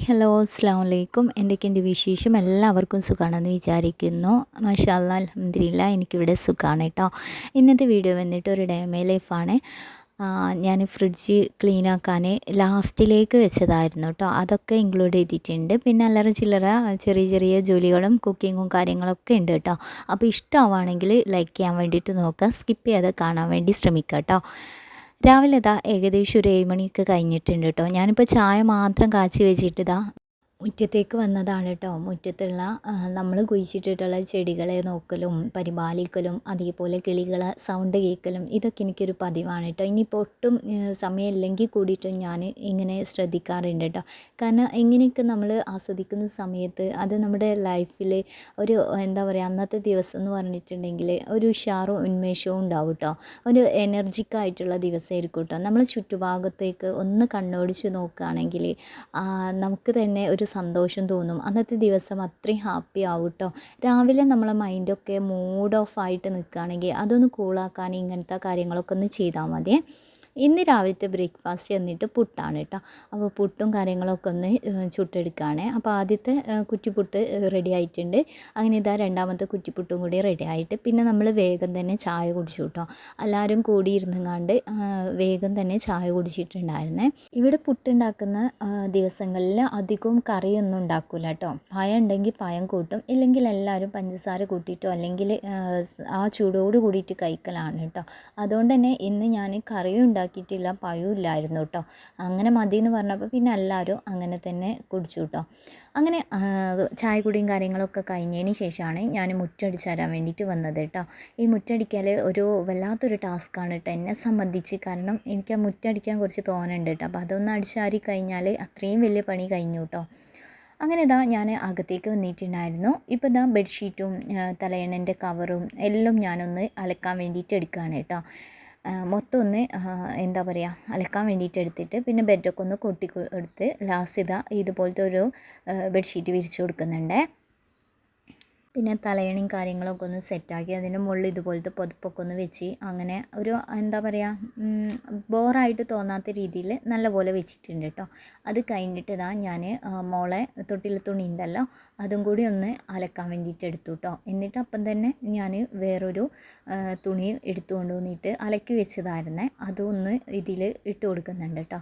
Hi hello അസ്സാം വലൈക്കും എന്തൊക്കെയുണ്ട് വിശേഷം? എല്ലാവർക്കും സുഖമാണെന്ന് വിചാരിക്കുന്നു. മാഷാല്ല അലഹമില്ല എനിക്കിവിടെ സുഖമാണ് കേട്ടോ. ഇന്നത്തെ വീഡിയോ വന്നിട്ട് ഒരു ഡേമേ ലൈഫാണ്. ഞാൻ ഫ്രിഡ്ജ് ക്ലീൻ ആക്കാൻ ലാസ്റ്റിലേക്ക് വെച്ചതായിരുന്നു കേട്ടോ. അതൊക്കെ ഇൻക്ലൂഡ് ചെയ്തിട്ടുണ്ട്. പിന്നെ അല്ലറ ചില്ലറ ചെറിയ ചെറിയ ജോലികളും കുക്കിങ്ങും കാര്യങ്ങളൊക്കെ ഉണ്ട് കേട്ടോ. അപ്പോൾ ഇഷ്ടമാവുകയാണെങ്കിൽ ലൈക്ക് ചെയ്യാൻ വേണ്ടിയിട്ട് നോക്കുക. സ്കിപ്പ് ചെയ്യാതെ കാണാൻ വേണ്ടി ശ്രമിക്കുക കേട്ടോ. രാവിലെ ഇതാ ഏകദേശം ഒരു ഏഴ് മണിയൊക്കെ കഴിഞ്ഞിട്ടുണ്ട് കേട്ടോ. ഞാനിപ്പോൾ ചായ മാത്രം കാച്ചി വെച്ചിട്ട് ഇതാ മുറ്റത്തേക്ക് വന്നതാണ് കേട്ടോ മുറ്റത്തുള്ള നമ്മൾ കുഴിച്ചിട്ടിട്ടുള്ള ചെടികളെ നോക്കലും പരിപാലിക്കലും അതേപോലെ കിളികളെ സൗണ്ട് കേൾക്കലും ഇതൊക്കെ എനിക്കൊരു പതിവാണ് കേട്ടോ ഇനിയിപ്പോൾ ഒട്ടും സമയമില്ലെങ്കിൽ കൂടിയിട്ടും ഞാൻ ഇങ്ങനെ ശ്രദ്ധിക്കാറുണ്ട് കേട്ടോ കാരണം ഇങ്ങനെയൊക്കെ നമ്മൾ ആസ്വദിക്കുന്ന സമയത്ത് അത് നമ്മുടെ ലൈഫിൽ ഒരു എന്താ പറയുക അന്നത്തെ ദിവസം എന്ന് പറഞ്ഞിട്ടുണ്ടെങ്കിൽ ഒരു ഉഷാറും ഉന്മേഷവും ഉണ്ടാവും കേട്ടോ ഒരു എനർജിക്കായിട്ടുള്ള ദിവസമായിരിക്കും കേട്ടോ നമ്മൾ ചുറ്റുഭാഗത്തേക്ക് ഒന്ന് കണ്ണോടിച്ച് നോക്കുകയാണെങ്കിൽ നമുക്ക് തന്നെ ഒരു സന്തോഷം തോന്നും. അന്നത്തെ ദിവസം അത്രയും ഹാപ്പി ആവും കേട്ടോ രാവിലെ നമ്മളെ മൈൻഡൊക്കെ മൂഡ് ഓഫ് ആയിട്ട് നിൽക്കുകയാണെങ്കിൽ അതൊന്ന് കൂളാക്കാൻ ഇങ്ങനത്തെ കാര്യങ്ങളൊക്കെ ഒന്ന് ചെയ്താൽ മതിയേ. ഇന്ന് രാവിലത്തെ ബ്രേക്ക്ഫാസ്റ്റ് എന്നിട്ട് പുട്ടാണ് കേട്ടോ. അപ്പോൾ പുട്ടും കാര്യങ്ങളൊക്കെ ഒന്ന് ചുട്ടെടുക്കുകയാണ് അപ്പോൾ ആദ്യത്തെ കുറ്റിപ്പുട്ട് റെഡി ആയിട്ടുണ്ട്. അങ്ങനെ ഇതാ രണ്ടാമത്തെ കുറ്റിപ്പുട്ടും കൂടി റെഡി ആയിട്ട് പിന്നെ നമ്മൾ വേഗം തന്നെ ചായ കുടിച്ചു കേട്ടോ. എല്ലാവരും കൂടി വേഗം തന്നെ ചായ കുടിച്ചിട്ടുണ്ടായിരുന്നേ. ഇവിടെ പുട്ടുണ്ടാക്കുന്ന ദിവസങ്ങളിൽ അധികവും കറിയൊന്നും ഉണ്ടാക്കില്ല കേട്ടോ. പഴം ഉണ്ടെങ്കിൽ പായം കൂട്ടും. ഇല്ലെങ്കിൽ എല്ലാവരും പഞ്ചസാര കൂട്ടിയിട്ടോ അല്ലെങ്കിൽ ആ ചൂടോട് കൂടിയിട്ട് കഴിക്കലാണ് കേട്ടോ. അതുകൊണ്ട് തന്നെ ഇന്ന് ഞാൻ കറിയും ഉണ്ടാക്കിയിട്ടില്ല പഴവും ഇല്ലായിരുന്നു കേട്ടോ അങ്ങനെ മതി എന്ന് പറഞ്ഞപ്പോൾ പിന്നെ എല്ലാവരും അങ്ങനെ തന്നെ കുടിച്ചു കേട്ടോ അങ്ങനെ ചായ കുടിയും കാര്യങ്ങളൊക്കെ കഴിഞ്ഞതിന് ശേഷമാണ് ഞാൻ മുറ്റടിച്ച് തരാൻ വേണ്ടിയിട്ട് വന്നത് കേട്ടോ ഈ മുറ്റടിക്കൽ ഒരു വല്ലാത്തൊരു ടാസ്ക്കാണ് കേട്ടോ എന്നെ സംബന്ധിച്ച്. കാരണം എനിക്ക് ആ മുറ്റടിക്കാൻ കുറച്ച് തോന്നുന്നുണ്ട് കേട്ടോ അപ്പോൾ അതൊന്ന് അടിച്ചാരി കഴിഞ്ഞാൽ അത്രയും വലിയ പണി കഴിഞ്ഞു കേട്ടോ അങ്ങനെ ഇതാ ഞാൻ അകത്തേക്ക് വന്നിട്ടുണ്ടായിരുന്നു. ഇപ്പോൾ ഇതാ ബെഡ്ഷീറ്റും തലയണന്റെ കവറും എല്ലാം ഞാനൊന്ന് അലക്കാൻ വേണ്ടിയിട്ട് എടുക്കുകയാണ് കേട്ടോ മൊത്തം ഒന്ന് എന്താ പറയുക അലക്കാൻ വേണ്ടിയിട്ട് എടുത്തിട്ട് പിന്നെ ബെഡൊക്കെ ഒന്ന് കൊട്ടി എടുത്ത് ലാസ്റ്റ് ഇതാ ഇതുപോലത്തെ ഒരു ബെഡ്ഷീറ്റ് വിരിച്ച് കൊടുക്കുന്നുണ്ട്. പിന്നെ തലയണയും കാര്യങ്ങളൊക്കെ ഒന്ന് സെറ്റാക്കി അതിന്റെ മുകളിൽ ഇതുപോലത്തെ പൊതുപ്പൊക്കെ ഒന്ന് വെച്ച് അങ്ങനെ ഒരു എന്താ പറയുക ബോറായിട്ട് തോന്നാത്ത രീതിയിൽ നല്ലപോലെ വെച്ചിട്ടുണ്ട് കേട്ടോ. അത് കഴിഞ്ഞിട്ട് ഇതാ ഞാൻ മോളെ തൊട്ടിൽ തുണി ഉണ്ടല്ലോ അതും കൂടി ഒന്ന് അലക്കാൻ വേണ്ടിയിട്ട് എടുത്തു കേട്ടോ. എന്നിട്ട് അപ്പം തന്നെ ഞാൻ വേറൊരു തുണി എടുത്തു കൊണ്ടുവന്നിട്ട് അലക്കി വെച്ചതായിരുന്നേ. അതൊന്ന് ഇതിൽ ഇട്ട് കൊടുക്കുന്നുണ്ട് കേട്ടോ.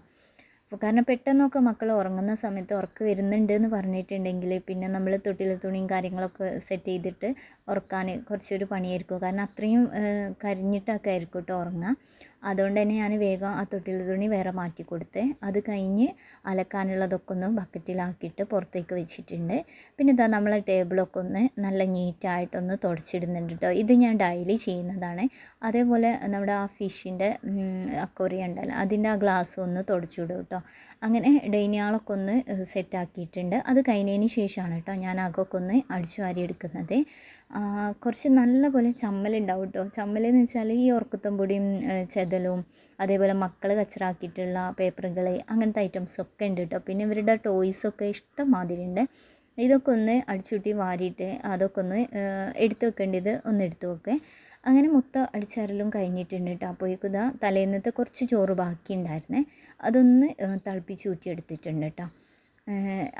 കാരണം പെട്ടെന്നൊക്കെ മക്കൾ ഉറങ്ങുന്ന സമയത്ത് ഉറക്കം വരുന്നുണ്ട് എന്ന് പറഞ്ഞിട്ടുണ്ടെങ്കിൽ പിന്നെ നമ്മൾ തൊട്ടിൽ തുണിയും കാര്യങ്ങളൊക്കെ സെറ്റ് ചെയ്തിട്ട് ഉറക്കാൻ കുറച്ചൊരു പണിയായിരിക്കും. കാരണം അത്രയും കരിഞ്ഞിട്ടൊക്കെ ആയിരിക്കും കേട്ടോ ഉറങ്ങുക അതുകൊണ്ട് തന്നെ ഞാൻ വേഗം ആ തൊട്ടിൽ തുണി വേറെ മാറ്റി കൊടുത്ത്. അത് കഴിഞ്ഞ് അലക്കാനുള്ളതൊക്കെ ഒന്ന് ബക്കറ്റിലാക്കിയിട്ട് പുറത്തേക്ക് വെച്ചിട്ടുണ്ട്. പിന്നെ ഇതാ നമ്മളെ ടേബിളൊക്കെ ഒന്ന് നല്ല നീറ്റായിട്ടൊന്ന് തുടച്ചിടുന്നുണ്ട് കേട്ടോ ഇത് ഞാൻ ഡെയിലി ചെയ്യുന്നതാണ്. അതേപോലെ നമ്മുടെ ആ ഫിഷിന്റെ അക്കോറിയ ഉണ്ടല്ലോ അതിന്റെ ആ ഗ്ലാസ് ഒന്ന് തുടച്ചിടും കേട്ടോ അങ്ങനെ ഡൈനിയാളൊക്കെ ഒന്ന് സെറ്റാക്കിയിട്ടുണ്ട്. അത് കഴിഞ്ഞതിന് ശേഷമാണ് കേട്ടോ ഞാൻ അകൊക്കെ ഒന്ന് അടിച്ചു വാരി എടുക്കുന്നത് കുറച്ച് നല്ലപോലെ ചമ്മലുണ്ടാവും കേട്ടോ ചമ്മലെന്ന് വെച്ചാൽ ഈ ഉറക്കത്തും പൊടിയും ചെതലും അതേപോലെ മക്കൾ കച്ചറാക്കിയിട്ടുള്ള പേപ്പറുകൾ അങ്ങനത്തെ ഐറ്റംസൊക്കെ ഉണ്ട് കേട്ടോ പിന്നെ ഇവരുടെ ടോയ്സൊക്കെ ഇഷ്ടം മാതിരി ഉണ്ട് ഇതൊക്കെ ഒന്ന് അടിച്ചുകൂട്ടി വാരിയിട്ട് അതൊക്കെ ഒന്ന് എടുത്തു വെക്കേണ്ടത് ഒന്ന് എടുത്തു വെക്കേ. അങ്ങനെ മൊത്തം അടിച്ചാറലും കഴിഞ്ഞിട്ടുണ്ട് കേട്ടോ അപ്പോൾ ഇതാ തലേന്നത്തെ കുറച്ച് ചോറ് ബാക്കി ഉണ്ടായിരുന്നേ അതൊന്ന് തിളപ്പിച്ച് ഊറ്റിയെടുത്തിട്ടുണ്ട് കേട്ടോ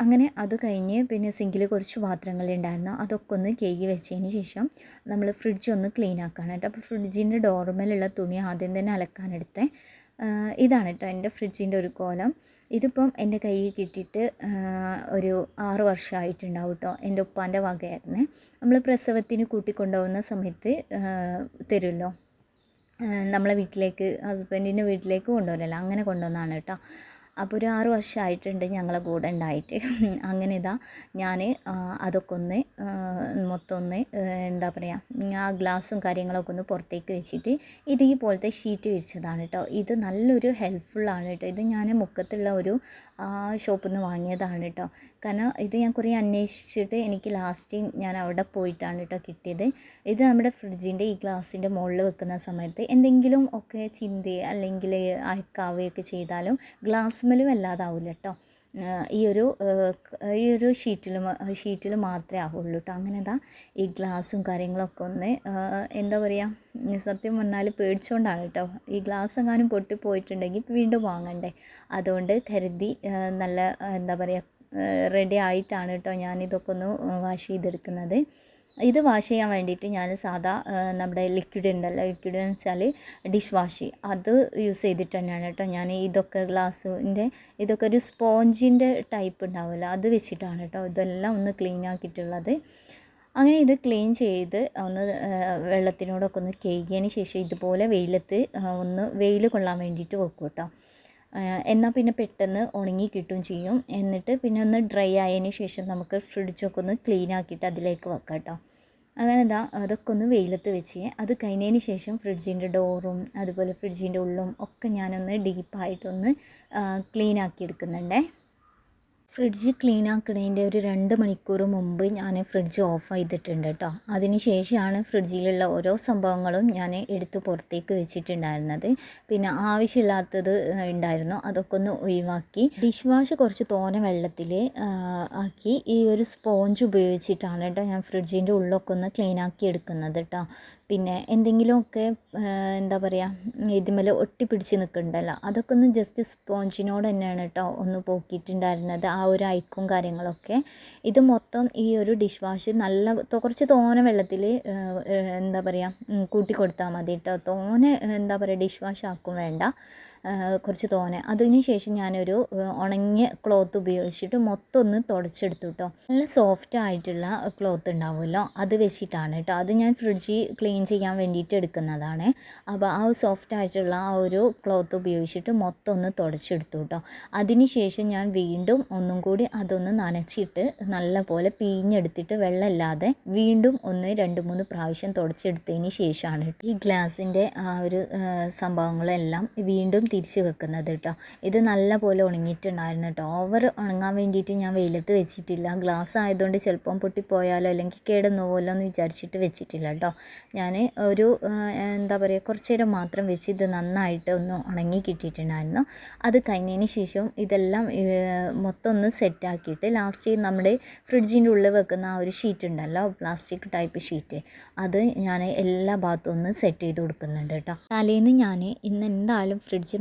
അങ്ങനെ അത് കഴിഞ്ഞ് പിന്നെ സിങ്കിൽ കുറച്ച് പാത്രങ്ങൾ ഉണ്ടായിരുന്നു. അതൊക്കെ ഒന്ന് കേകി വെച്ചതിന് ശേഷം നമ്മൾ ഫ്രിഡ്ജ് ഒന്ന് ക്ലീൻ ആക്കുകയാണ് കേട്ടോ. അപ്പോൾ ഫ്രിഡ്ജിന്റെ ഡോർമേലുള്ള തുണി ആദ്യം തന്നെ അലക്കാനെടുത്തേ ഇതാണ് കേട്ടോ എന്റെ ഫ്രിഡ്ജിന്റെ ഒരു കോലം. ഇതിപ്പം എന്റെ കയ്യിൽ കിട്ടിയിട്ട് ഒരു ആറ് വർഷമായിട്ടുണ്ടാവും കേട്ടോ എന്റെ ഉപ്പാന്റെ വകയായിരുന്നേ. നമ്മൾ പ്രസവത്തിന് കൂട്ടിക്കൊണ്ടുപോകുന്ന സമയത്ത് തരുമല്ലോ. നമ്മളെ വീട്ടിലേക്ക് ഹസ്ബൻഡിന്റെ വീട്ടിലേക്ക് കൊണ്ടുവരല്ലോ അങ്ങനെ കൊണ്ടുവന്നാണ് കേട്ടോ. അപ്പോൾ ഒരു ആറ് വർഷമായിട്ടുണ്ട് ഞങ്ങളെ കൂടെ ഉണ്ടായിട്ട്. അങ്ങനെ ഇതാ ഞാൻ അതൊക്കെ ഒന്ന് മൊത്തം ഒന്ന് എന്താ പറയുക ആ ഗ്ലാസ്സും കാര്യങ്ങളൊക്കെ ഒന്ന് പുറത്തേക്ക് വെച്ചിട്ട് ഇതേപോലത്തെ ഷീറ്റ് വിരിച്ചതാണ് കേട്ടോ ഇത് നല്ലൊരു ഹെൽപ്ഫുള്ളാണ് കേട്ടോ ഇത് ഞാൻ മുക്കത്തുള്ള ഒരു ഷോപ്പിൽ നിന്ന് വാങ്ങിയതാണ് കേട്ടോ കാരണം ഇത് ഞാൻ കുറേ അന്വേഷിച്ചിട്ട് എനിക്ക് ലാസ്റ്റ് ഞാൻ അവിടെ പോയിട്ടാണ് കേട്ടോ കിട്ടിയത്. ഇത് നമ്മുടെ ഫ്രിഡ്ജിന്റെ ഈ ഗ്ലാസിന്റെ മുകളിൽ വെക്കുന്ന സമയത്ത് എന്തെങ്കിലും ഒക്കെ ചിന്തി അല്ലെങ്കിൽ അയക്കാവുകയൊക്കെ ചെയ്താലും ഗ്ലാസ് സ്മെല്ലും വല്ലാതാവില്ല കേട്ടോ ഈ ഒരു ഈ ഒരു ഷീറ്റിൽ ഷീറ്റിൽ മാത്രമേ ആവുള്ളൂ കേട്ടോ അങ്ങനെ ഇതാ ഈ ഗ്ലാസ്സും കാര്യങ്ങളൊക്കെ ഒന്ന് എന്താ പറയുക സത്യം പറഞ്ഞാൽ പേടിച്ചുകൊണ്ടാണ് കേട്ടോ ഈ ഗ്ലാസ് എങ്ങാനും പൊട്ടി പോയിട്ടുണ്ടെങ്കിൽ വീണ്ടും വാങ്ങണ്ടേ. അതുകൊണ്ട് കരുതി നല്ല എന്താ പറയുക റെഡി ആയിട്ടാണ് കേട്ടോ ഞാനിതൊക്കെ ഒന്ന് വാഷ് ചെയ്തെടുക്കുന്നത്. ഇത് വാഷ് ചെയ്യാൻ വേണ്ടിയിട്ട് ഞാൻ സാധാ നമ്മുടെ ലിക്വിഡ് ഉണ്ടല്ലോ ലിക്വിഡ് എന്ന് വെച്ചാൽ ഡിഷ് വാഷ് അത് യൂസ് ചെയ്തിട്ട് തന്നെയാണ് കേട്ടോ. ഞാൻ ഇതൊക്കെ ഗ്ലാസ്സിന്റെ ഇതൊക്കെ ഒരു സ്പോഞ്ചിന്റെ ടൈപ്പ് ഉണ്ടാവില്ല അത് വെച്ചിട്ടാണ് കേട്ടോ ഇതെല്ലാം ഒന്ന് ക്ലീൻ ആക്കിയിട്ടുള്ളത്. അങ്ങനെ ഇത് ക്ലീൻ ചെയ്ത് ഒന്ന് വെള്ളത്തിനോടൊക്കെ ഒന്ന് കഴുകിയതിന് ശേഷം ഇതുപോലെ വെയിലത്ത് ഒന്ന് വെയിൽ കൊള്ളാൻ വേണ്ടിയിട്ട് വെക്കും കേട്ടോ. എന്നാൽ പിന്നെ പെട്ടെന്ന് ഉണങ്ങി കിട്ടുകയും ചെയ്യും. എന്നിട്ട് പിന്നെ ഒന്ന് ഡ്രൈ ആയതിന് ശേഷം നമുക്ക് ഫ്രിഡ്ജൊക്കെ ഒന്ന് ക്ലീൻ ആക്കിയിട്ട് അതിലേക്ക് വെക്കാം കേട്ടോ. അങ്ങനെ ഇതാ അതൊക്കെ ഒന്ന് വെയിലത്ത് വെച്ച് അത് കഴിഞ്ഞതിന് ശേഷം ഫ്രിഡ്ജിന്റെ ഡോറും അതുപോലെ ഫ്രിഡ്ജിന്റെ ഉള്ളും ഒക്കെ ഞാനൊന്ന് ഡീപ്പായിട്ടൊന്ന് ക്ലീൻ ആക്കി എടുക്കുന്നുണ്ടേ. ഫ്രിഡ്ജ് ക്ലീൻ ആക്കുന്നതിന്റെ ഒരു രണ്ട് മണിക്കൂർ മുമ്പ് ഞാൻ ഫ്രിഡ്ജ് ഓഫ് ചെയ്തിട്ടുണ്ട് കേട്ടോ. അതിന് ശേഷമാണ് ഫ്രിഡ്ജിലുള്ള ഓരോ സംഭവങ്ങളും ഞാൻ എടുത്ത് പുറത്തേക്ക് വെച്ചിട്ടുണ്ടായിരുന്നത്. പിന്നെ ആവശ്യമില്ലാത്തത് ഉണ്ടായിരുന്നു. അതൊക്കെ ഒന്ന് ഒഴിവാക്കി. ഡിഷ് വാഷ് കുറച്ച് തോന വെള്ളത്തിൽ ആക്കി. ഈ ഒരു സ്പോഞ്ച് ഉപയോഗിച്ചിട്ടാണ് കേട്ടോ ഞാൻ ഫ്രിഡ്ജിന്റെ ഉള്ളൊക്കെ ഒന്ന് ക്ലീൻ ആക്കി എടുക്കുന്നത് കേട്ടോ. പിന്നെ എന്തെങ്കിലുമൊക്കെ എന്താ പറയുക ഇതുമല ഒട്ടിപ്പിടിച്ച് നിൽക്കുന്നുണ്ടല്ലോ അതൊക്കെ ഒന്ന് ജസ്റ്റ് സ്പോഞ്ചിനോട് തന്നെയാണ് കേട്ടോ ഒന്ന് പോക്കിയിട്ടുണ്ടായിരുന്നത്. ആ ഒരു ഐക്കും കാര്യങ്ങളൊക്കെ. ഇത് മൊത്തം ഈ ഒരു ഡിഷ് വാഷ് നല്ല കുറച്ച് തോനെ വെള്ളത്തിൽ എന്താ പറയുക കൂട്ടി കൊടുത്താൽ മതി കേട്ടോ തോനെ എന്താ പറയുക ഡിഷ് വാഷ് ആക്കും വേണ്ട. കുറച്ച് തോനെ. അതിന് ശേഷം ഞാനൊരു ഉണങ്ങിയ ക്ലോത്ത് ഉപയോഗിച്ചിട്ട് മൊത്തം ഒന്ന് തുടച്ചെടുത്തു കേട്ടോ നല്ല സോഫ്റ്റ് ആയിട്ടുള്ള ക്ലോത്ത് ഉണ്ടാവുമല്ലോ? അത് വെച്ചിട്ടാണ് കേട്ടോ അത് ഞാൻ ഫ്രിഡ്ജിൽ ക്ലീൻ ചെയ്യാൻ വേണ്ടിയിട്ട് എടുക്കുന്നതാണ്. അപ്പോൾ ആ സോഫ്റ്റ് ആയിട്ടുള്ള ആ ഒരു ക്ലോത്ത് ഉപയോഗിച്ചിട്ട് മൊത്തം ഒന്ന് തുടച്ചെടുത്തു കേട്ടോ അതിന് ശേഷം ഞാൻ വീണ്ടും ഒന്നും കൂടി അതൊന്ന് നനച്ചിട്ട് നല്ലപോലെ പിഴിഞ്ഞെടുത്തിട്ട് വെള്ളമില്ലാതെ വീണ്ടും ഒന്ന് രണ്ട് മൂന്ന് പ്രാവശ്യം തുടച്ചെടുത്തതിന് ശേഷമാണ് ഈ ഗ്ലാസിന്റെ ആ ഒരു സംഭവങ്ങളെല്ലാം വീണ്ടും തിരിച്ച് വെക്കുന്നത് കേട്ടോ ഇത് നല്ലപോലെ ഉണങ്ങിയിട്ടുണ്ടായിരുന്നു കേട്ടോ ഓവർ ഉണങ്ങാൻ വേണ്ടിയിട്ട് ഞാൻ വെയിലത്ത് വെച്ചിട്ടില്ല. ഗ്ലാസ് ആയതുകൊണ്ട് ചിലപ്പം പൊട്ടിപ്പോയാലോ അല്ലെങ്കിൽ കേടുന്നു പോലോ എന്ന് വിചാരിച്ചിട്ട് വെച്ചിട്ടില്ല കേട്ടോ ഞാൻ ഒരു എന്താ പറയുക കുറച്ച് നേരം മാത്രം വെച്ച് ഇത് നന്നായിട്ട് ഒന്ന് ഉണങ്ങി കിട്ടിയിട്ടുണ്ടായിരുന്നു. അത് കഴിഞ്ഞതിന് ശേഷം ഇതെല്ലാം മൊത്തം ഒന്ന് സെറ്റാക്കിയിട്ട് ലാസ്റ്റ് നമ്മുടെ ഫ്രിഡ്ജിന്റെ ഉള്ളിൽ വെക്കുന്ന ആ ഒരു ഷീറ്റ് ഉണ്ടല്ലോ പ്ലാസ്റ്റിക് ടൈപ്പ് ഷീറ്റ് അത് ഞാൻ എല്ലാ ഭാഗത്തും ഒന്ന് സെറ്റ് ചെയ്ത് കൊടുക്കുന്നുണ്ട് കേട്ടോ തലേന്ന് ഞാൻ ഇന്ന് എന്തായാലും ഫ്രിഡ്ജ്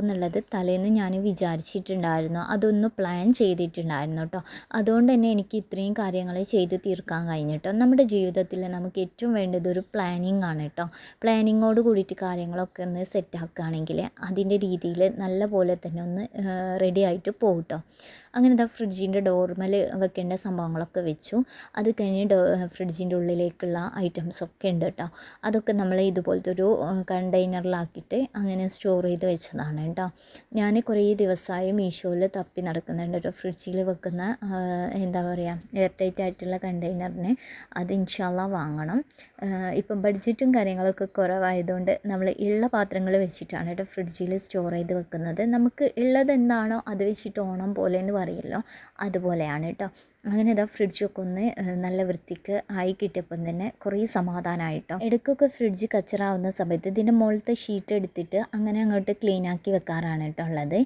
എന്നുള്ളത് തലേന്ന് ഞാൻ വിചാരിച്ചിട്ടുണ്ടായിരുന്നു. അതൊന്ന് പ്ലാൻ ചെയ്തിട്ടുണ്ടായിരുന്നു കേട്ടോ അതുകൊണ്ട് തന്നെ എനിക്ക് ഇത്രയും കാര്യങ്ങൾ ചെയ്ത് തീർക്കാൻ കഴിഞ്ഞു കേട്ടോ നമ്മുടെ ജീവിതത്തിൽ നമുക്ക് ഏറ്റവും വേണ്ടത് ഒരു പ്ലാനിങ് ആണ് കേട്ടോ പ്ലാനിങ്ങോട് കൂടിയിട്ട് കാര്യങ്ങളൊക്കെ ഒന്ന് സെറ്റാക്കുകയാണെങ്കിൽ അതിന്റെ രീതിയിൽ നല്ല പോലെ തന്നെ ഒന്ന് റെഡി ആയിട്ട് പോകും കേട്ടോ അങ്ങനെ ഇതാ ഫ്രിഡ്ജിന്റെ ഡോർമൽ വെക്കേണ്ട സംഭവങ്ങളൊക്കെ വെച്ചു. അത് കഴിഞ്ഞ് ഡോ ഫ്രിഡ്ജിന്റെ ഉള്ളിലേക്കുള്ള ഐറ്റംസൊക്കെ ഉണ്ട് കേട്ടോ അതൊക്കെ നമ്മൾ ഇതുപോലത്തെ ഒരു കണ്ടെയ്നറിലാക്കിയിട്ട് അങ്ങനെ സ്റ്റോർ ചെയ്ത് വെച്ചതാണ് കേട്ടോ ഞാൻ കുറേ ദിവസമായി മീഷോയിൽ തപ്പി നടക്കുന്നുണ്ട് ഒരു ഫ്രിഡ്ജിൽ വെക്കുന്ന എന്താ പറയുക എയർ ടൈറ്റ് ആയിട്ടുള്ള കണ്ടെയ്നറിന് അത് ഇൻഷാല്ല വാങ്ങണം. ഇപ്പം ബഡ്ജറ്റും കാര്യങ്ങളൊക്കെ കുറവായതുകൊണ്ട് നമ്മൾ ഉള്ള പാത്രങ്ങൾ വെച്ചിട്ടാണ് കേട്ടോ ഫ്രിഡ്ജിൽ സ്റ്റോർ ചെയ്ത് വെക്കുന്നത്. നമുക്ക് ഉള്ളത് എന്താണോ അത് വെച്ചിട്ട് ഓണം പോലെ എന്ന് പറയുമല്ലോ അതുപോലെയാണ് കേട്ടോ അങ്ങനെ ഇതാ ഫ്രിഡ്ജൊക്കെ ഒന്ന് നല്ല വൃത്തിക്ക് ആയി കിട്ടിയപ്പം തന്നെ കുറേ സമാധാനമായിട്ടോ ഇടയ്ക്കൊക്കെ ഫ്രിഡ്ജ് കച്ചറാവുന്ന സമയത്ത് ഇതിന്റെ മുകളിലത്തെ ഷീറ്റ് എടുത്തിട്ട് അങ്ങനെ അങ്ങോട്ട് ക്ലീൻ ആക്കി വെക്കാറാണ് കേട്ടോ ഉള്ളത്.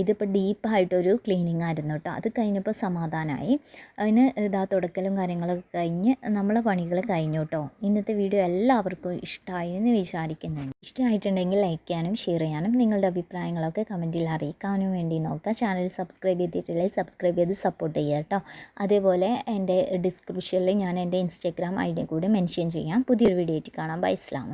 ഇതിപ്പോൾ ഡീപ്പായിട്ടൊരു ക്ലീനിങ് ആയിരുന്നു കേട്ടോ. അത് കഴിഞ്ഞപ്പോൾ സമാധാനമായി അതിന് ഇതാ തുടക്കലും കാര്യങ്ങളൊക്കെ കഴിഞ്ഞ് നമ്മളെ പണികൾ കഴിഞ്ഞു കേട്ടോ. ഇന്നത്തെ വീഡിയോ എല്ലാവർക്കും ഇഷ്ടമായി എന്ന് വിചാരിക്കുന്നുണ്ട്. ഇഷ്ടമായിട്ടുണ്ടെങ്കിൽ ലൈക്ക് ചെയ്യാനും ഷെയർ ചെയ്യാനും നിങ്ങളുടെ അഭിപ്രായങ്ങളൊക്കെ കമന്റിൽ അറിയിക്കാനും വേണ്ടി നോക്കുക. ചാനൽ സബ്സ്ക്രൈബ് ചെയ്തിട്ടില്ലെങ്കിൽ സബ്സ്ക്രൈബ് ചെയ്ത് സപ്പോർട്ട് ചെയ്യുക കേട്ടോ. അതേപോലെ എന്റെ ഡിസ്ക്രിപ്ഷനിൽ ഞാൻ എന്റെ ഇൻസ്റ്റഗ്രാം ഐ ഡി കൂടി മെൻഷൻ ചെയ്യാം. പുതിയൊരു വീഡിയോ ആയിട്ട് കാണാം. ബൈ. അസ്സാം